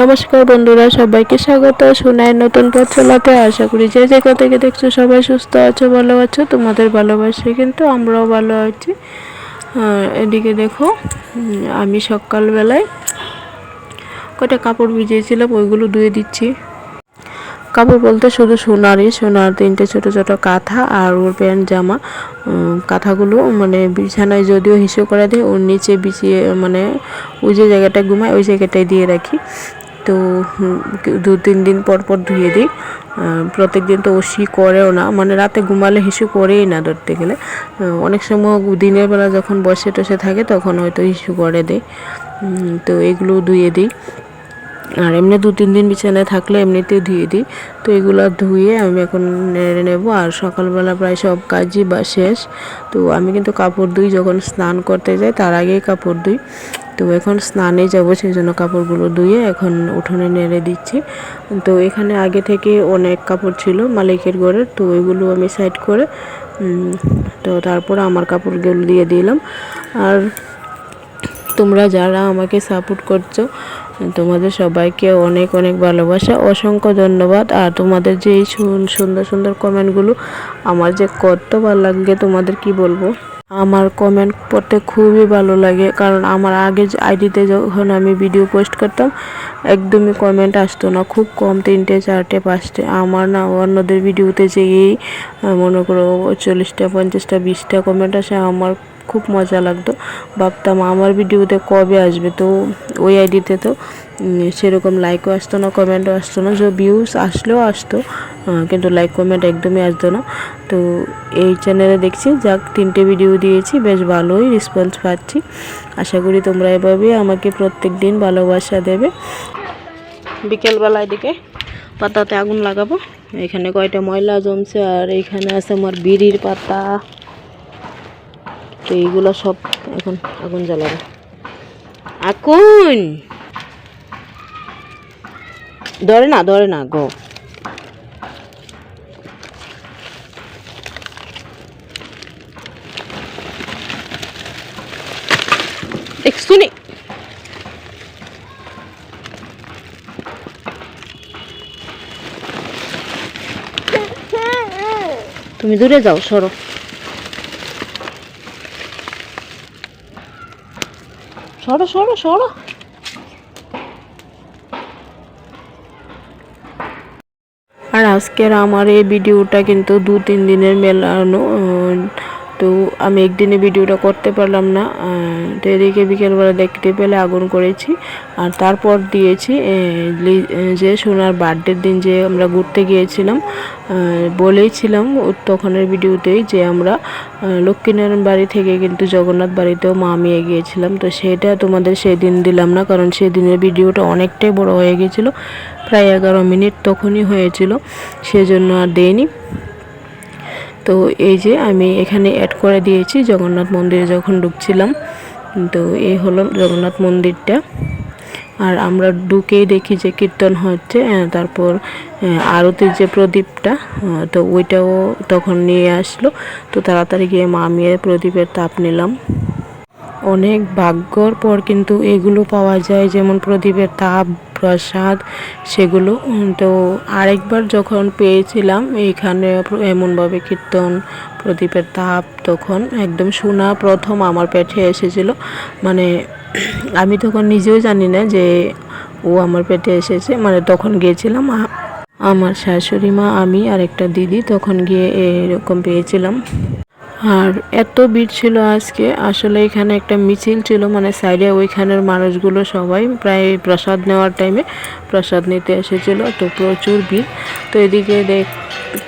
নমস্কার বন্ধুরা, সবাইকে স্বাগত। শোনায় নতুন পথ চলাতে আশা করি যে জায়গা থেকে দেখছ সবাই সুস্থ আছো, ভালো আছো। তোমাদের ভালোবাসে কিন্তু আমরাও ভালো আছি। এদিকে দেখো আমি সকালবেলায় কটা কাপড় ভিজিয়েছিলাম, ওইগুলো ধুয়ে দিচ্ছি। কাপড় বলতে শুধু সোনারই, সোনার তিনটে ছোট ছোট কাঁথা আর ওর প্যান্ট জামা। কাঁথাগুলো মানে বিছানায় যদিও হিসু করে দিই ওর নিচে বিছিয়ে মানে ওই যে জায়গাটায় ঘুমায়, ওই জায়গাটায় দিয়ে রাখি। তো দু, তিন দিন পর পর ধুয়ে দিই। প্রত্যেক দিন তো ওসি করেও না। মানে রাতে ঘুমালে হিসু করেই না ধরতে গেলে। অনেক সময় দিনের বেলা যখন বসে টসে থাকে তখন হয়তো হিসু করে দেয় তো এগুলো ধুয়ে দিই। আর এমনি দু, তিন দিন বিছানায় থাকলে এমনিতেই ধুয়ে দিই। তো এগুলো ধুয়ে আমি এখন নেড়ে নেব। আর সকালবেলা প্রায় সব কাজই বা শেষ। তো আমি কিন্তু কাপড় ধুই। যখন স্নান করতে যাই তার আগেই কাপড় ধুই। তো এখন স্নানে যাব সেই জন্য কাপড়গুলো ধুয়ে এখন উঠোনে নেড়ে দিচ্ছি। তো এখানে আগে থেকে অনেক কাপড় ছিল মালিকের ঘরের, তো ওইগুলো আমি সাইড করে তো তারপর আমার কাপড়গুলো দিয়ে দিলাম। আর তোমরা যারা আমাকে সাপোর্ট করছ, তোমাদের সবাইকে অনেক অনেক ভালোবাসা, অসংখ্য ধন্যবাদ। আর তোমাদের যে এই সুন- সুন্দর সুন্দর কমেন্টগুলো আমার যে কত ভালো লাগে তোমাদের কি বলব? আমার কমেন্ট পড়তে খুবই ভালো লাগে, কারণ আমার আগে আইডিতে যখন আমি ভিডিও পোস্ট করতাম, একদমই কমেন্ট আসতো না, খুব কম তিনটে, চারটে, পাঁচটে। আমার না অন্যদের ভিডিওতে যে এই মনে করো চল্লিশটা, পঞ্চাশটা, বিশটা কমেন্ট আসে, আমার খুব মজা লাগতো। ভাবতাম আমার ভিডিওতে কবে আসবে, তো ওই আইডিতে তো সেরকম লাইকও আসতো না কমেন্টও আসতো না যে ভিউজ আসলেও আসতো কিন্তু লাইক কমেন্ট একদমই আসতো না। তো এই চ্যানেলে দেখছি, যাক, তিনটে ভিডিও দিয়েছি, বেশ ভালোই রেসপন্স পাচ্ছি। আশা করি তোমরা এভাবে আমাকে প্রত্যেক দিন ভালোবাসা দেবে। বিকেলবেলায় দিকে পাতাতে আগুন লাগাবো। এখানে কয়টা ময়লা জমছে, আর এইখানে আছে আমার বিড়ির পাতা। তো এইগুলো সব এখন আগুন জ্বালাবো। আগুন! ধরে না ধরে না গো। দেখছ নি তুমি দূরে যাও সরো। সরো সরো সরো। আজকের আমার এই ভিডিওটা কিন্তু দু তিন দিনের মেলানো তো আমি একদিনে ভিডিওটা করতে পারলাম না তো এদিকে বিকেলবেলা দেখতে পেলে আগুন করেছি। আর তারপর দিয়েছি যে সোনার বার্থডের দিন যে আমরা ঘুরতে গিয়েছিলাম বলেইছিলাম তখনের ভিডিওতেই যে আমরা লক্ষ্মীনারায়ণ বাড়ি থেকে কিন্তু জগন্নাথ বাড়িতেও মা আমি গিয়েছিলাম। তো সেটা তোমাদের সেদিন দিলাম না, কারণ সেদিনের ভিডিওটা অনেকটাই বড় হয়ে গেছিল প্রায় এগারো মিনিট তখনই হয়েছিল, সেজন্য আর দেয়নি তো এই যে আমি এখানে অ্যাড করে দিয়েছি জগন্নাথ মন্দিরে যখন ঢুকছিলাম, তো এই হলো জগন্নাথ মন্দিরটা। আর আমরা ঢুকেই দেখি যে কীর্তন হচ্ছে তারপর আরতির যে প্রদীপটা তো ওইটাও তখন নিয়ে আসলো। তো তাড়াতাড়ি গিয়ে মা আমি প্রদীপের তাপ নিলাম। অনেক ভাগ্যর পর কিন্তু এগুলো পাওয়া যায়, যেমন প্রদীপের তাপ প্রসাদ, সেগুলো তো আরেকবার যখন পেয়েছিলাম, এখানে এমনভাবে কীর্তন, প্রদীপের তাপ, তখন একদম শোনা প্রথম আমার পেটে এসেছিল। মানে আমি তখন নিজেও জানি না যে ও আমার পেটে এসেছে। মানে তখন গিয়েছিলাম আমার শাশুড়ি মা, আমি আর একটা দিদি, তখন গিয়ে এরকম পেয়েছিলাম। আর এত ভিড় ছিল আজকে, আসলে এখানে একটা মিছিল ছিল মানে সাইডে ওইখানের মানুষগুলো সবাই প্রায় প্রসাদ নেওয়ার টাইমে প্রসাদ নিতে এসেছিল, তো প্রচুর ভিড়। তো এদিকে দেখ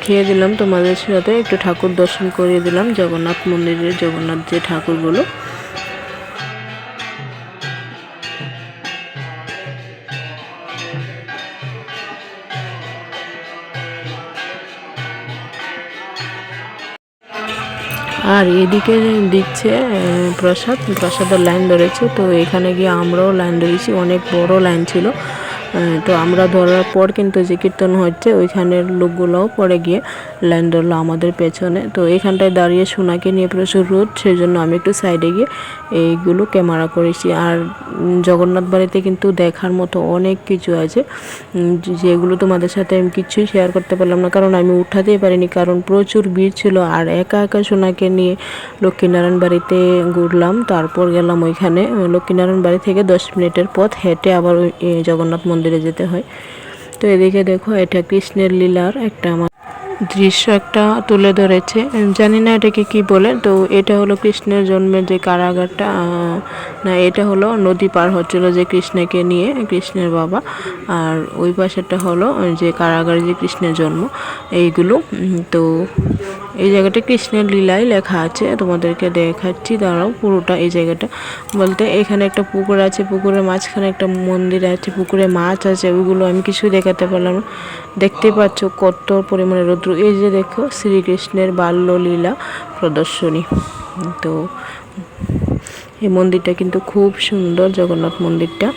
খেয়ে দিলাম তোমাদের সাথে, একটু ঠাকুর দর্শন করিয়ে দিলাম, জগন্নাথ মন্দিরের জগন্নাথ যে ঠাকুরগুলো। আর এদিকে দিচ্ছে প্রসাদ। প্রসাদের লাইন ধরেছে, তো এখানে গিয়ে আমরাও লাইন ধরেছি। অনেক বড় লাইন ছিল। তো আমরা ধরার পর কিন্তু যে কীর্তন হচ্ছে, ওইখানের লোকগুলোও পরে গিয়ে লাইন ধরলো আমাদের পেছনে। তো এইখানটায় দাঁড়িয়ে সোনাকে নিয়ে প্রচুর রোদ সেই জন্য আমি একটু সাইডে গিয়ে এইগুলো ক্যামেরা করেছি। আর জগন্নাথ বাড়িতে কিন্তু দেখার মতো অনেক কিছু আছে। যেগুলো তোমাদের সাথে আমি কিছুই শেয়ার করতে পারলাম না, কারণ আমি উঠাতেই পারিনি, কারণ প্রচুর ভিড় ছিল। আর একা একা সোনাকে নিয়ে লক্ষ্মীনারায়ণ বাড়িতে ঘুরলাম, তারপর গেলাম ওইখানে। লক্ষ্মীনারায়ণ বাড়ি থেকে দশ মিনিটের পথ হেঁটে আবার ওই জগন্নাথ মন্দিরে যেতে হয়। তো এদিকে দেখো, এটা কৃষ্ণের লীলার একটা আমার দৃশ্য একটা তুলে ধরেছে। জানি না এটাকে কি বলে, তো এটা হলো কৃষ্ণের জন্মের যে কারাগারটা না, এটা হলো নদী পার হচ্ছিল যে কৃষ্ণকে নিয়ে, কৃষ্ণের বাবা। আর ওই পাশেরটা হলো যে কারাগারে যে কৃষ্ণের জন্ম, এইগুলো। তো এই জায়গাটা কৃষ্ণের লীলাই লেখা আছে, তোমাদেরকে দেখাচ্ছি। দাঁড়াও, পুরোটা এই জায়গাটা। বলতে এখানে একটা পুকুর আছে, পুকুরের মাঝখানে একটা মন্দির আছে, পুকুরে মাছ আছে, ওইগুলো আমি কিছুই দেখাতে পারলাম না। দেখতে পাচ্ছ কত পরিমাণে রৌদ্র। এই যে দেখো, শ্রীকৃষ্ণের বাল্যলীলা প্রদর্শনী। তো এই মন্দিরটা কিন্তু খুব সুন্দর জগন্নাথ মন্দিরটা।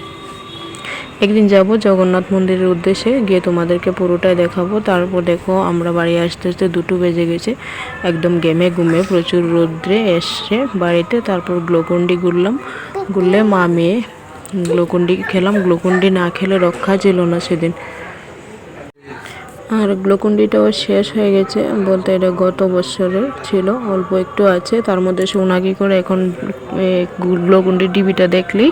একদিন যাব জগন্নাথ মন্দিরের উদ্দেশ্যে, গিয়ে তোমাদেরকে পুরোটাই দেখাবো। তারপর দেখো, আমরা বাড়ি আসতে আসতে দুটো বেজে গেছে। একদম গেমে ঘুমে প্রচুর রোদ্রে এসছে বাড়িতে। তারপর গ্লোকন্ডি ঘুরলাম। ঘুরলে মা মেয়ে, গ্লোকন্ডি খেলাম। গ্লোকন্ডি না খেলে রক্ষা ছিল না সেদিন। আর গ্লোকুন্ডিটাও শেষ হয়ে গেছে। বলতে এটা গত বছরের ছিল, অল্প একটু আছে। তার মধ্যে সোনাকি করে এখন গ্লোকুন্ডি ডিবিটা দেখলেই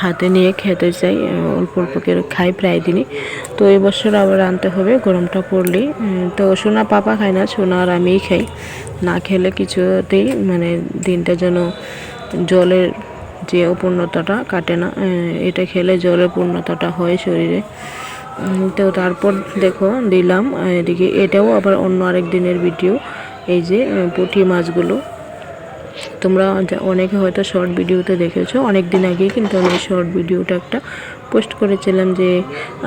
হাতে নিয়ে খেতে চাই অল্প অল্প করে খাই প্রায় দিনই। তো এই বছর আবার আনতে হবে, গরমটা পড়লেই তো সোনা পাপা খায় না, সোনা আর আমিই খাই। না খেলে কিছুতেই মানে দিনটা যেন জলের যে অপূর্ণতাটা কাটে না এটা খেলে জলের পূর্ণতাটা হয় শরীরে। তো তারপর দেখো দিলাম, এদিকে এটাও আবার অন্য আরেক দিনের ভিডিও এই যে পুঁটি মাছগুলো। তোমরা অনেকে হয়তো শর্ট ভিডিওতে দেখেছ অনেক দিন আগেই কিন্তু আমি শর্ট ভিডিওটা একটা পোস্ট করেছিলাম যে,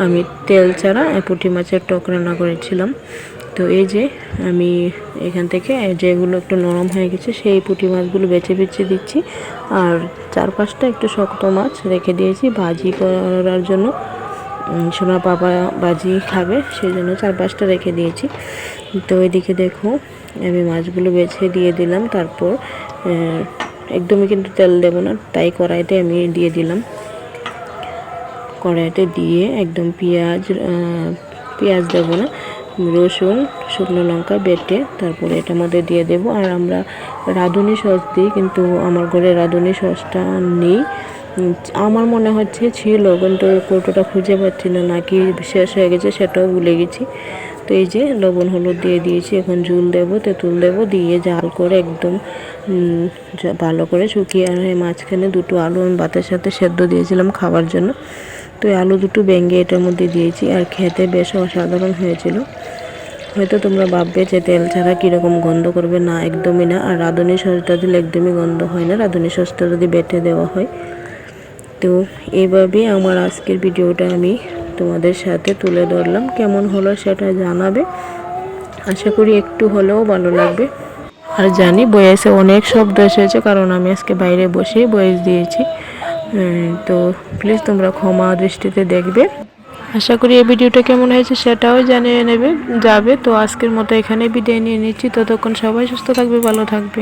আমি তেল ছাড়া পুঁটি মাছের টক রান্না করেছিলাম। তো এই যে, আমি এখান থেকে যেগুলো একটু নরম হয়ে গেছে, সেই পুঁটি মাছগুলো বেছে বেছে দিচ্ছি। আর চার পাঁচটা একটু শক্ত মাছ রেখে দিয়েছি, ভাজি করার জন্য। সোনা পাপা বাজি খাবে, সেই জন্য চার পাঁচটা রেখে দিয়েছি। তো এদিকে দেখো, আমি মাছগুলো বেছে দিয়ে দিলাম, তারপর একদমই কিন্তু তেল দেবো না, তাই কড়াইতে আমি দিয়ে দিলাম। কড়াইতে দিয়ে একদম পেঁয়াজ পেঁয়াজ দেবো না, রসুন, শুকনো লঙ্কা বেটে, তারপরে এটার মধ্যে দিয়ে দেবো। আর আমরা রাঁধুনি সস দিই, কিন্তু আমার ঘরে রাঁধুনি সসটা নেই। আমার মনে হচ্ছে ছিল, কিন্তু কৌটোটা খুঁজে পাচ্ছি না নাকি শেষ হয়ে গেছে সেটাও ভুলে গেছি। তো এই যে লবণ হলুদ দিয়ে দিয়েছি, এখন জুল দেবো, তেঁতুল দেবো, দিয়ে জাল করে একদম ভালো করে শুকিয়ে আর মাঝখানে দুটো আলু আমি ভাতের সাথে সেদ্ধ দিয়েছিলাম খাবার জন্য। তো আলু দুটো ভেঙে এটার মধ্যে দিয়েছি, আর খেতে বেশ অসাধারণ হয়েছিল। হয়তো তোমরা ভাববে যে তেল ছাড়া কীরকম গন্ধ করবে, না, একদমই না। আর রাঁধুনি সসটা দিলে একদমই গন্ধ হয় না। রাঁধুনি সসটা যদি বেটে দেওয়া হয় তো এইভাবেই আমার আজকের ভিডিওটা আমি তোমাদের সাথে তুলে ধরলাম। কেমন হলো সেটা জানাবে। আশা করি একটু হলেও ভালো লাগবে। আর জানি বয়েসে অনেক শব্দ এসেছে, কারণ আমি আজকে বাইরে বসেই বয়েস দিয়েছি। তো প্লিজ তোমরা ক্ষমা দৃষ্টিতে দেখবে। আশা করি এই ভিডিওটা কেমন হয়েছে সেটাও জানিয়ে নেবে, যাবে। তো আজকের মতো এখানে বিদায় নিয়ে নিচ্ছি। ততক্ষণ সবাই সুস্থ থাকবে, ভালো থাকবে।